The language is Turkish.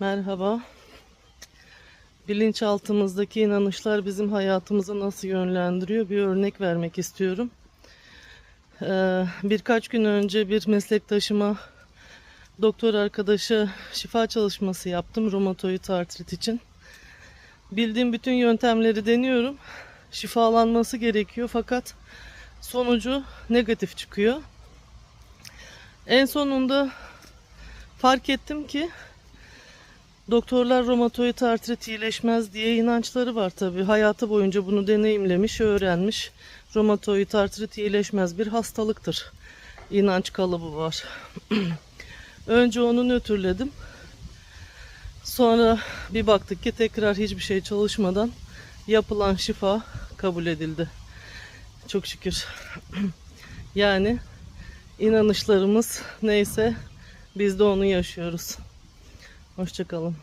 Merhaba. Bilinçaltımızdaki inanışlar bizim hayatımızı nasıl yönlendiriyor bir örnek vermek istiyorum. Ee, birkaç gün önce bir meslektaşıma doktor arkadaşı şifa çalışması yaptım romatoid artrit için. Bildiğim bütün yöntemleri deniyorum. Şifalanması gerekiyor fakat sonucu negatif çıkıyor. En sonunda fark ettim ki doktorlar romatoid artrit iyileşmez diye inançları var tabi. Hayatı boyunca bunu deneyimlemiş, öğrenmiş. Romatoid artrit iyileşmez bir hastalıktır. İnanç kalıbı var. Önce onu nötrledim. Sonra bir baktık ki tekrar hiçbir şey çalışmadan yapılan şifa kabul edildi. Çok şükür. yani inanışlarımız neyse biz de onu yaşıyoruz. Hoşçakalın.